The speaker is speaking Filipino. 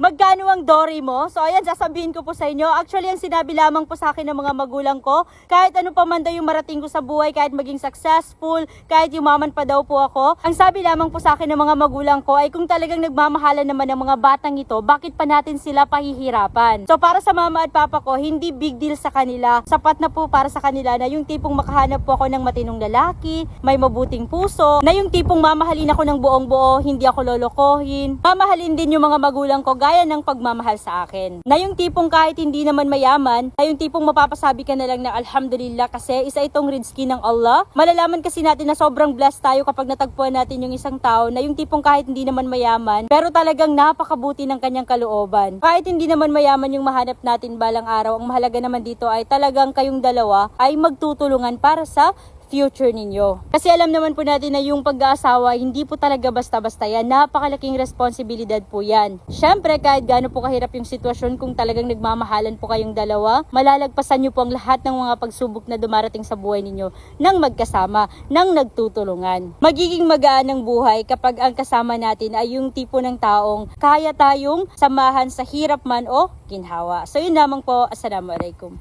Magkano ang Dory mo? So ayan, sasabihin ko po sa inyo. Actually, ang sinabi lamang po sa akin ng mga magulang ko, kahit ano pa man daw yung marating ko sa buhay, kahit maging successful, kahit yumaman pa daw po ako, ang sabi lamang po sa akin ng mga magulang ko ay kung talagang nagmamahalan naman ng mga batang ito, bakit pa natin sila pahihirapan? So para sa mama at papa ko, hindi big deal sa kanila. Sapat na po para sa kanila na yung tipong makahanap po ako ng matinong lalaki, may mabuting puso, na yung tipong mamahalin ako ng buong buo, hindi ako lolokohin. Mamahalin din yung mga magulang ko gaya ng pagmamahal sa akin. Na yung tipong kahit hindi naman mayaman, na yung tipong mapapasabi ka na lang na alhamdulillah kasi isa itong rizki ng Allah. Malalaman kasi natin na sobrang blessed tayo kapag natagpuan natin yung isang tao na yung tipong kahit hindi naman mayaman, pero talagang napakabuti ng kanyang kalooban. Kahit hindi naman mayaman yung mahanap natin balang araw, ang mahalaga naman dito ay talagang kayong dalawa ay magtutulungan para sa future ninyo. Kasi alam naman po natin na yung pag-aasawa, hindi po talaga basta-basta yan. Napakalaking responsibilidad po yan. Siyempre, kahit gaano po kahirap yung sitwasyon, kung talagang nagmamahalan po kayong dalawa, malalagpasan nyo po ang lahat ng mga pagsubok na dumarating sa buhay ninyo nang magkasama, nang nagtutulungan. Magiging magaan ang buhay kapag ang kasama natin ay yung tipo ng taong kaya tayong samahan sa hirap man o ginhawa. So yun lamang po. Assalamualaikum.